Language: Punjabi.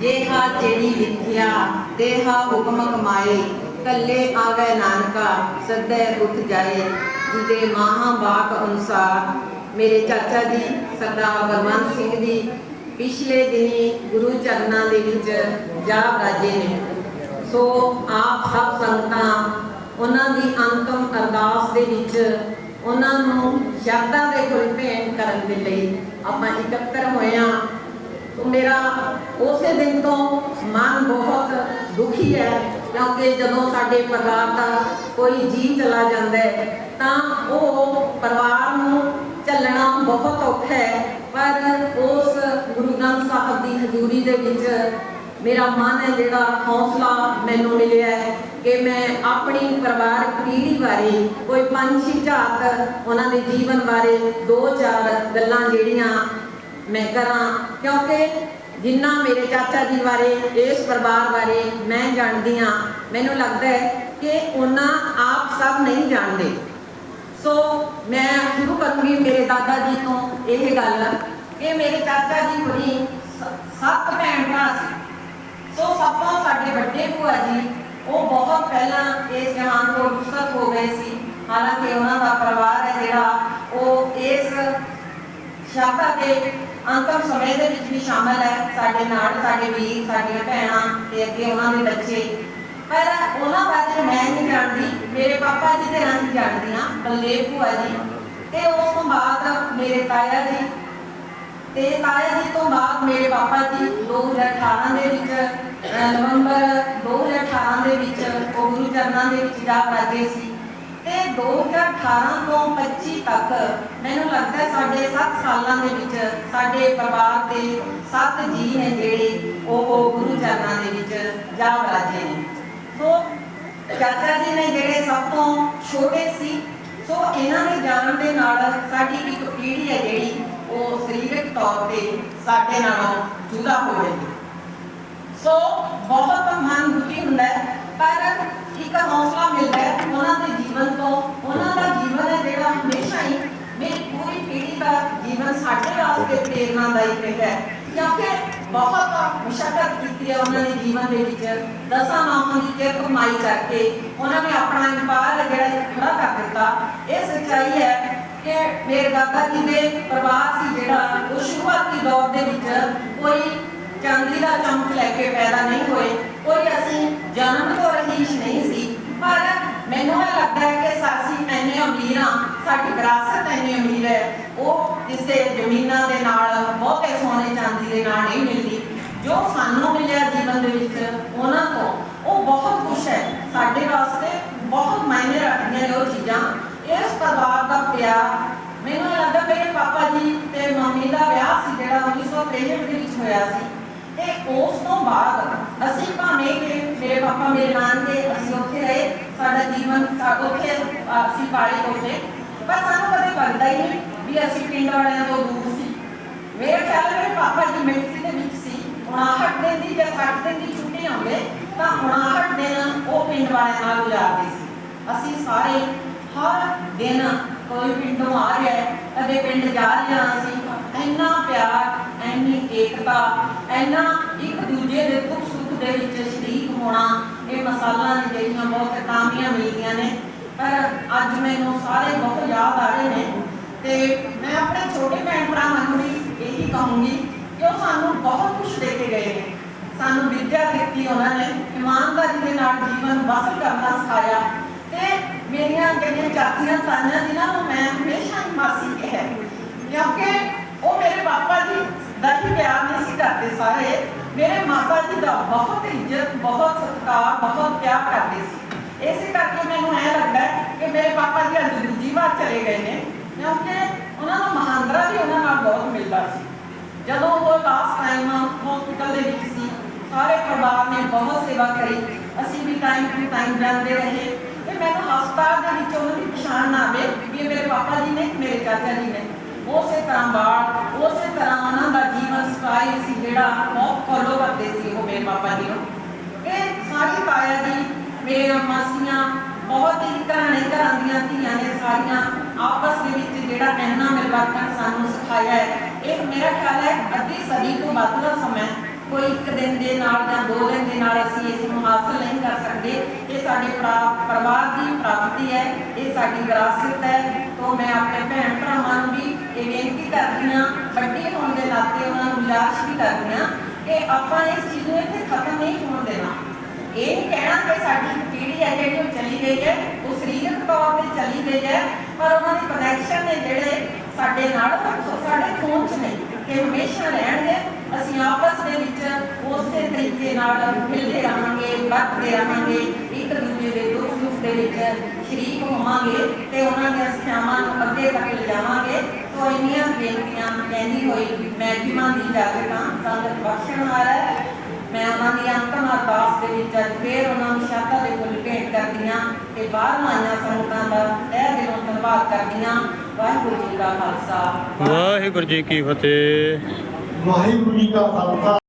ਜੇਹਾ ਜਿਹੜੀ ਲਿਖਿਆ ਦੇਹਾ ਹੁਕਮ ਕਮਾਏ। ਕੱਲੇ ਆਵੇ ਨਾਨਕਾ, ਸਦਾ ਉੱਠ ਜਾਏ। ਜਿਹਦੇ ਮਹਾ ਬਾਕ ਅਨੁਸਾਰ, ਮੇਰੇ ਚਾਚਾ ਜੀ ਸਰਦਾਰ ਬਲਵੰਤ ਸਿੰਘ ਜੀ, ਪਿਛਲੇ ਦਿਨੀ ਗੁਰੂ ਚਰਨਾਂ ਦੇ ਵਿੱਚ ਜਾ ਰਾਜੇ ਨੇ। ਸੋ ਆਪ ਸਭ ਸੰਗਤਾਂ ਉਹਨਾਂ ਦੀ ਅੰਤਮ ਅਰਦਾਸ ਦੇ ਵਿੱਚ ਉਹਨਾਂ ਨੂੰ ਸ਼ਰਧਾ ਦੇ ਫੁੱਲ ਭੇਂਟ ਕਰਨ ਦੇ ਲਈ ਆਪਾਂ ਇਕੱਤਰ ਹੋਏ ਹਾਂ। ਸੋ ਮੇਰਾ ਉਸੇ ਦਿਨ ਤੋਂ ਮਨ ਬਹੁਤ ਦੁਖੀ ਹੈ, ਕਿਉਂਕਿ ਜਦੋਂ ਸਾਡੇ ਪਰਿਵਾਰ ਦਾ ਕੋਈ ਜੀ ਚਲਾ ਜਾਂਦਾ ਹੈ, ਤਾਂ ਉਹ ਪਰਿਵਾਰ ਨੂੰ ਚੱਲਣਾ ਬਹੁਤ ਔਖਾ ਹੈ। ਪਰ ਉਸ ਗੁਰੂ ਗ੍ਰੰਥ ਸਾਹਿਬ ਦੀ ਹਜ਼ੂਰੀ ਦੇ ਵਿੱਚ ਮੇਰਾ ਮਨ ਹੈ, ਜਿਹੜਾ ਹੌਸਲਾ ਮੈਨੂੰ ਮਿਲਿਆ ਹੈ ਕਿ ਮੈਂ ਆਪਣੀ ਪਰਿਵਾਰ ਪੀੜ੍ਹੀ ਬਾਰੇ ਕੋਈ ਪੰਜ ਛੇ ਝਾਤ ਉਹਨਾਂ ਦੇ ਜੀਵਨ ਬਾਰੇ ਦੋ ਚਾਰ ਗੱਲਾਂ ਜਿਹੜੀਆਂ ਮੈਂ ਕਰਾਂ, ਕਿਉਂਕਿ ਜਿੰਨਾ ਮੇਰੇ ਚਾਚਾ ਜੀ ਬਾਰੇ, ਇਸ ਪਰਿਵਾਰ ਬਾਰੇ ਮੈਂ ਜਾਣਦੀ ਹਾਂ, ਮੈਨੂੰ ਲੱਗਦਾ ਹੈ ਕਿ ਉਹਨਾਂ ਆਪ ਸਭ ਨਹੀਂ ਜਾਣਦੇ। ਸੋ ਮੈਂ ਸ਼ੁਰੂ ਕਰੂੰਗੀ ਮੇਰੇ ਦਾਦਾ ਜੀ ਤੋਂ ਇਹ ਗੱਲ ਕਿ ਮੇਰੇ ਚਾਚਾ ਜੀ ਹੋਣੀ ਸ- ਸੱਤ ਭੈਣ ਭਰਾ ਸੀ। ਸੋ ਸਭ ਤੋਂ ਸਾਡੇ ਵੱਡੇ ਭੂਆ ਜੀ, ਉਹ ਬਹੁਤ ਪਹਿਲਾਂ ਇਸ ਜਹਾਨ ਤੋਂ ਰੁਖਸਤ ਹੋ ਗਏ ਸੀ। ਹਾਲਾਂਕਿ ਉਹਨਾਂ ਦਾ ਪਰਿਵਾਰ ਹੈ ਜਿਹੜਾ, ਉਹ ਇਸ ਸ਼ਾਖਾ ਦੇ ਅੰਤਮ ਸਮੇਂ ਦੇ ਵਿੱਚ ਵੀ ਸ਼ਾਮਲ ਹੈ ਸਾਡੇ ਨਾਲ, ਸਾਡੇ ਵੀਰ, ਸਾਡੀਆਂ ਭੈਣਾਂ ਤੇ ਅੱਗੇ ਉਹਨਾਂ ਦੇ ਬੱਚੇ। ਪਰ ਉਹਨਾਂ ਬਾਰੇ ਮੈਂ ਨਹੀਂ ਜਾਣਦੀ। ਮੇਰੇ ਪਾਪਾ ਜੀ ਦੇ ਨਾਂ ਜਾਣਦੀ ਹਾਂ, ਬਲਦੇਵ ਭੂਆ ਜੀ। ਤੇ ਉਸ ਤੋਂ ਬਾਅਦ ਮੇਰੇ ਤਾਇਆ ਜੀ। ਤੇ ਤਾਇਆ ਜੀ ਤੋਂ ਬਾਅਦ ਮੇਰੇ ਪਾਪਾ ਜੀ 2018 ਦੇ ਵਿੱਚ, ਅਹ ਨਵੰਬਰ 2018 ਦੇ ਵਿੱਚ ਉਹ ਗੁਰੂ ਚਰਨਾਂ ਦੇ ਵਿੱਚ ਜਾ ਰਾਜੇ ਸੀ। 2018 ਤੋਂ 25 ਤੱਕ ਮੈਨੂੰ ਲੱਗਦਾ ਸਾਡੇ 7 ਸਾਲਾਂ ਦੇ ਵਿੱਚ ਸਾਡੇ ਪਰਿਵਾਰ ਦੇ 7 ਜੀ ਨੇ ਜਿਹੜੇ ਉਹ ਗੁਰੂ ਚਰਨਾਂ ਦੇ ਵਿੱਚ ਜਾ ਰਾਜੇ ਨੇ। ਸੋ ਚਾਚਾ ਜੀ ਨੇ ਜਿਹੜੇ ਸਭ ਤੋਂ ਛੋਟੇ ਸੀ, ਸੋ ਇਹਨਾਂ ਦੇ ਜਾਣ ਦੇ ਨਾਲ ਸਾਡੀ ਇੱਕ ਪੀੜ੍ਹੀ ਹੈ ਜਿਹੜੀ ਉਹ ਸਰੀਰਕ ਤੌਰ ਤੇ ਸਾਡੇ ਨਾਲੋਂ ਜੁਦਾ ਹੋ। ਗਈ ਸੋ ਬਹੁਤ ਮਨ ਦੁਖੀ ਹੁੰਦਾ ਹੈ ਪਰ ਇੱਕ ਹੌਸਲਾ ਮਿਲਦਾ ਹੈ। ਉਹਨਾਂ ਦੇ ਜੀਵਨ ਤੋਂ, ਉਹਨਾਂ ਦਾ ਜੀਵਨ ਹੈ ਜਿਹੜਾ ਹਮੇਸ਼ਾ ਹੀ ਮੇਰੀ ਪੂਰੀ ਪੀੜ੍ਹੀ ਦਾ ਜੀਵਨ ਸਾਡੇ ਵਾਸਤੇ ਪ੍ਰੇਰਨਾਦਾਇਕ ਰਿਹਾ ਹੈ। ਕਿਉਂਕਿ ਬਹੁਤ ਮੁਸ਼ਕਲ ਕੀਤੀ ਹੈ ਉਹਨਾਂ ਨੇ ਜੀਵਨ ਦੇ ਵਿੱਚ। ਦਸਾਂ ਮਾਹਾਂ ਦੀ ਕਿਰਤ ਕਮਾਈ ਕਰਕੇ ਉਹਨਾਂ ਨੇ ਆਪਣਾ ਇੰਪਾਇਰ ਜਿਹੜਾ ਖੜਾ ਕਰ ਦਿੱਤਾ। ਇਹ ਸੱਚਾਈ ਹੈ ਕਿ ਮੇਰੇ ਦਾਦਾ ਜੀ ਦੇ ਪਰਿਵਾਰ ਸੀ ਜਿਹੜਾ ਉਹ ਸ਼ੁਰੂਆਤੀ ਦੌਰ ਦੇ ਵਿੱਚ ਕੋਈ ਚਾਂਦੀ ਦਾ ਚਮਕ ਲੈ ਕੇ ਪੈਦਾ ਨਹੀਂ ਹੋਏ। ਕੋਈ ਅਸੀਂ ਜਨਮ ਤੋਂ ਰਹੀਸ਼ ਨਹੀਂ ਸੀ। ਪਰ ਮੈਨੂੰ ਇਹ ਲੱਗਦਾ ਹੈ ਕਿ ਸਾਸੀ ਐਨੇ ਅਮੀਰ ਹਾਂ ਸਾਡੀ ਵਿਰਾਸਤ ਇੰਨੀ ਅਮੀਰ ਹੈ। ਉਹ ਕਿਸੇ ਜ਼ਮੀਨਾਂ ਦੇ ਨਾਲ, ਬਹੁਤੇ ਸੋਨੇ ਚਾਂਦੀ ਦੇ ਨਾਲ ਨਹੀਂ ਮਿਲਦੀ। ਜੋ ਸਾਨੂੰ ਮਿਲਿਆ ਜੀਵਨ ਦੇ ਵਿੱਚ, ਉਹਨਾਂ ਤੋਂ, ਉਹ ਬਹੁਤ ਕੁਝ ਹੈ। ਸਾਡੇ ਵਾਸਤੇ ਬਹੁਤ ਮਾਇਨੇ ਰੱਖਦੀਆਂ ਨੇ ਉਹ ਚੀਜ਼ਾਂ। ਇਸ ਪਰਿਵਾਰ ਦਾ ਪਿਆਰ, ਮੈਨੂੰ ਇਹ ਲੱਗਦਾ ਮੇਰੇ ਪਾਪਾ ਜੀ ਤੇ ਮੰਮੀ ਦਾ ਵਿਆਹ ਸੀ, ਜਿਹੜਾ 1963 ਦੇ ਵਿੱਚ ਹੋਇਆ ਸੀ। ਤੇ ਉਸ ਤੋਂ ਬਾਅਦ ਅਸੀਂ ਭਾਵੇਂ ਕਿ ਮੇਰੇ ਪਾਪਾ ਮੇਰੇ ਨਾਨਕੇ ਅਸੀਂ ਉੱਥੇ ਰਹੇ, ਸਾਡਾ ਜੀਵਨ ਉੱਥੇ ਅਸੀਂ ਪਾਲੇ ਉੱਥੇ ਪਰ ਸਾਨੂੰ ਕਦੇ ਲੱਗਦਾ ਹੀ ਨਹੀਂ ਵੀ ਅਸੀਂ ਪਿੰਡ ਵਾਲਿਆਂ ਤੋਂ ਦੂਰ ਸੀ। ਮੇਰੇ ਖਿਆਲ ਮੇਰੇ ਪਾਪਾ ਜੀ ਮਿਲਟਰੀ ਦੇ ਵਿੱਚ ਸੀ। 59 ਦਿਨ ਦੀ ਜਾਂ 60 ਦਿਨ ਦੀ ਛੁੱਟੀ ਆਉਂਦੇ, ਤਾਂ 59 ਦਿਨ ਉਹ ਪਿੰਡ ਵਾਲਿਆਂ ਨਾਲ ਗੁਜ਼ਾਰਦੇ ਸੀ। ਅਸੀਂ ਸਾਰੇ ਹਰ ਦਿਨ ਕੋਈ ਪਿੰਡੋਂ ਆ ਰਿਹਾ ਕਦੇ ਪਿੰਡ ਜਾ ਰਿਹਾ ਸੀ ਇੰਨਾ ਪਿਆਰ ਇੰਨੀ ਏਕਤਾ ਇੰਨਾ ਇੱਕ ਦੂਜੇ ਦੇ ਦੁੱਖ ਸੁੱਖ ਦੇ ਵਿੱਚ ਸ਼ਰੀਕ ਹੋਣਾ, ਇਹ ਮਸਾਲਾ ਨੇ ਜਿਹੜੀਆਂ ਬਹੁਤ ਕਾਮੀਆਂ ਮਿਲਦੀਆਂ ਨੇ। ਪਰ ਅੱਜ ਮੈਨੂੰ ਸਾਰੇ ਬਹੁਤ ਯਾਦ ਆ ਰਹੇ ਨੇ ਤੇ ਮੈਂ ਆਪਣੇ ਛੋਟੇ ਭੈਣ ਭਰਾਵਾਂ ਨੂੰ ਵੀ ਇਹੀ ਕਹੂੰਗੀ ਕਿ ਉਹ ਸਾਨੂੰ ਬਹੁਤ ਕੁਝ ਦੇ ਕੇ ਗਏ ਨੇ। ਸਾਨੂੰ ਵਿੱਦਿਆ ਦਿੱਤੀ ਉਹਨਾਂ ਨੇ, ਇਮਾਨਦਾਰੀ ਦੇ ਨਾਲ ਜੀਵਨ ਬਸਰ ਕਰਨਾ ਸਿਖਾਇਆ ਤੇ ਮੇਰੀਆਂ ਜਿਹੜੀਆਂ ਚਾਚੀਆਂ ਤਾਈਆਂ, ਜਿਨ੍ਹਾਂ ਨੂੰ ਮੈਂ ਹਮੇਸ਼ਾ ਹੀ ਮਾਸੀ ਕਿਹਾ ਕਿਉਂਕਿ ਦਾ ਹੀ ਪਿਆਰ ਨਹੀਂ ਸੀ ਕਰਦੇ ਸਾਰੇ। ਮੇਰੇ ਮਾਤਾ ਜੀ ਦਾ ਬਹੁਤ ਇੱਜ਼ਤ, ਬਹੁਤ ਸਤਿਕਾਰ, ਬਹੁਤ ਪਿਆਰ ਕਰਦੇ ਸੀ। ਇਸੇ ਕਰਕੇ ਮੈਨੂੰ ਐ ਲੱਗਦਾ ਕਿ ਮੇਰੇ ਪਾਪਾ ਜੀ ਅੱਜ ਦੂਜੀ ਵਾਰ ਚਲੇ ਗਏ ਨੇ, ਕਿਉਂਕਿ ਉਹਨਾਂ ਦਾ ਮਹਾਂਦਰਾ ਵੀ ਉਹਨਾਂ ਨਾਲ ਬਹੁਤ ਮਿਲਦਾ ਸੀ। ਜਦੋਂ ਉਹ ਲਾਸਟ ਟਾਈਮ ਹਸਪੀਟਲ ਦੇ ਵਿੱਚ ਸੀ, ਸਾਰੇ ਪਰਿਵਾਰ ਨੇ ਬਹੁਤ ਸੇਵਾ ਕਰੀ। ਅਸੀਂ ਵੀ ਟਾਈਮ ਟੂ ਟਾਈਮ ਜਾਂਦੇ ਰਹੇ। ਤੇ ਮੈਨੂੰ ਹਸਪਤਾਲ ਦੇ ਵਿੱਚ ਉਹਨਾਂ ਦੀ ਪਛਾਣ ਨਾ ਆਵੇ ਵੀ ਮੇਰੇ ਪਾਪਾ ਜੀ ਨੇ, ਮੇਰੇ ਚਾਚਾ ਜੀ ਨੇ। ਉਸੇ ਤਰ੍ਹਾਂ ਬਾੜ ਉਸੇ ਤਰ੍ਹਾਂ ਉਹਨਾਂ ਦਾ ਜੀਵਨ ਸਟਾਈਲ ਸੀ, ਜਿਹੜਾ ਬਹੁਤ ਫੋਲੋ ਕਰਦੇ ਸੀ ਉਹ ਮੇਰੇ ਪਾਪਾ ਜੀ ਨੂੰ। ਇਹ ਸਾਰੀ ਤਾਇਆ ਜੀ, ਮੇਰੇ ਮਾਸੀਆਂ, ਬਹੁਤ ਹੀ ਘਰਾਣੇ ਘਰਾਂ ਦੀਆਂ ਧੀਆਂ ਨੇ ਸਾਰੀਆਂ ਆਪਸ ਦੇ ਵਿੱਚ ਜਿਹੜਾ ਇੰਨਾ ਮਿਲਵਰਤਨ ਸਾਨੂੰ ਸਿਖਾਇਆ ਹੈ। ਇਹ ਮੇਰਾ ਖਿਆਲ ਹੈ ਅੱਧੀ ਸਦੀ ਤੋਂ ਵੱਧ ਦਾ ਸਮਾਂ ਕੋਈ ਇੱਕ ਦਿਨ ਦੇ ਹਾਸਲ ਨਹੀਂ ਕਰ ਸਕਦੇ। ਇਹ ਸਾਡੇ ਪਰਿਵਾਰ ਦੀ ਪ੍ਰਾਪਤੀ ਹੈ, ਇਹ ਸਾਡੀ ਵਿਰਾਸਤ ਹੈ। ਤੋਂ ਮੈਂ ਆਪਣੇ ਭੈਣ ਭਰਾਵਾਂ ਨੂੰ ਵੀ ਇਹ ਬੇਨਤੀ ਕਰਦੀ ਹਾਂ ਵੱਡੇ ਹੋਣ ਦੇ ਨਾਤੇ ਉਹਨਾਂ ਨੂੰ ਗੁਜ਼ਾਰਿਸ਼ ਵੀ ਕਰਦੀ ਹਾਂ ਕਿ ਆਪਾਂ ਇਸ ਚੀਜ਼ ਨੂੰ ਇੱਥੇ ਖਤਮ ਨਹੀਂ ਹੋਣ ਦੇਣਾ। ਇਹ ਨਹੀਂ ਕਹਿਣਾ ਕਿ ਸਾਡੀ ਪੀੜ੍ਹੀ ਹੈ ਜਿਹੜੀ ਉਹ ਚਲੀ ਗਈ ਹੈ, ਉਹ ਸਰੀਰਕ ਤੌਰ ਤੇ ਚਲੀ ਗਈ ਹੈ, ਪਰ ਉਹਨਾਂ ਦੇ ਕਨੈਕਸ਼ਨ ਨੇ ਜਿਹੜੇ ਸਾਡੇ ਨਾਲ ਸਾਡੇ ਖੂਨ 'ਚ ਨਹੀਂ ਕਿ ਹਮੇਸ਼ਾ ਰਹਿਣਗੇ, ਅਸੀਂ ਆਪਸ ਦੇ ਵਿੱਚ ਉਸੇ ਤਰੀਕੇ ਨਾਲ ਮਿਲਦੇ ਰਹਾਂਗੇ, ਵਰਤਦੇ ਰਹਾਂਗੇ, ਇੱਕ ਦੂਜੇ ਦੇ ਦੁੱਖ ਸੁੱਖ ਦੇ ਵਿੱਚ ਸ਼ਰੀਕ ਹੋਵਾਂਗੇ ਤੇ ਉਹਨਾਂ ਦੀਆਂ ਸਿੱਖਿਆਵਾਂ ਨੂੰ ਅੱਗੇ ਤੱਕ ਸੋ ਇੰਨੀਆਂ ਬੇਨਤੀਆਂ ਕਹਿੰਦੀ ਹੋਈ ਮੈਂ ਜੀਵਾਂ ਦੀ ਇਜਾਜ਼ਤ ਹਾਂ ਸੰਗਤ ਬਖਸ਼ਣ ਵਾਲਾ ਹੈ। ਮੈਂ ਉਹਨਾਂ ਦੀ ਅੰਤਮ ਅਰਦਾਸ ਦੇ ਵਿੱਚ ਅੱਜ ਫੇਰ ਉਹਨਾਂ ਨੂੰ ਸ਼ਰਧਾ ਦੇ ਫੁੱਲ ਭੇਟ ਕਰਦੀਆਂ ਤੇ ਬਾਹਰੋਂ ਆਈਆਂ ਸੰਗਤਾਂ ਦਾ ਤਹਿ ਦਿਲੋਂ ਧੰਨਵਾਦ ਕਰਦੀਆਂ। ਵਾਹਿਗੁਰੂ ਜੀ ਕਾ ਖਾਲਸਾ। ਵਾਹਿਗੁਰੂ ਜੀ ਕੀ ਫਤਿਹ। ਵਾਹਿਗੁਰੂ ਜੀ ਕਾ ਖਾਲਸਾ।